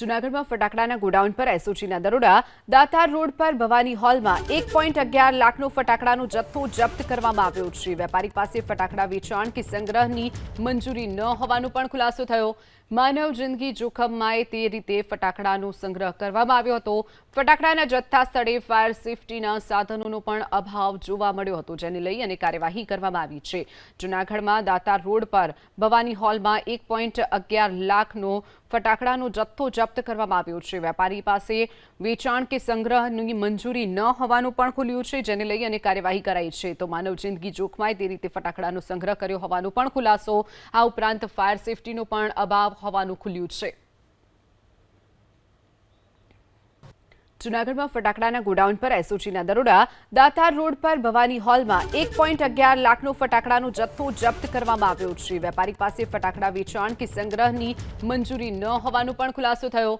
જૂનાગઢમાં ફટાકડાના ગોડાઉન પર એસઓજીના દરોડા, દાતાર રોડ પર ભવાની હોલમાં એક પોઈન્ટ અગિયાર લાખનો ફટાકડાનો જથ્થો જપ્ત કરવામાં આવ્યો છે. વેપારી પાસે ફટાકડા વેચાણ કે સંગ્રહની મંજૂરી ન હોવાનો પણ ખુલાસો થયો. માનવ જિંદગી જોખમમાં તે રીતે ફટાકડાનો સંગ્રહ કરવામાં આવ્યો હતો. ફટાકડાના જથ્થા સ્થળે ફાયર સેફટીના સાધનોનો પણ અભાવ જોવા મળ્યો હતો, જેને લઈ અને કાર્યવાહી કરવામાં આવી છે. જૂનાગઢમાં દાતાર રોડ પર ભવાની હોલમાં એક પોઈન્ટ અગિયાર લાખનો ફટાકડાનો જથ્થો જપ્ત કરવામાં આવ્યો છે. વેપારી પાસે વેચાણ કે સંગ્રહની મંજૂરી ન હોવાનું પણ ખુલ્યું છે, જેને લઈ અને કાર્યવાહી કરાઈ છે. તો માનવ જિંદગી જોખમાય તે રીતે ફટાકડાનો સંગ્રહ કર્યો હોવાનો પણ ખુલાસો. આ ઉપરાંત ફાયર સેફટીનો પણ અભાવ હોવાનું ખુલ્યું છે. જૂનાગઢમાં ફટાકડાના ગોડાઉન પર એસઓજીના દરોડા, દાતાર રોડ પર ભવાની હોલમાં એક પોઈન્ટ અગિયાર લાખનો ફટાકડાનો જથ્થો જપ્ત કરવામાં આવ્યો છે. વેપારી પાસે ફટાકડા વેચાણ કે સંગ્રહની મંજૂરી ન હોવાનો પણ ખુલાસો થયો.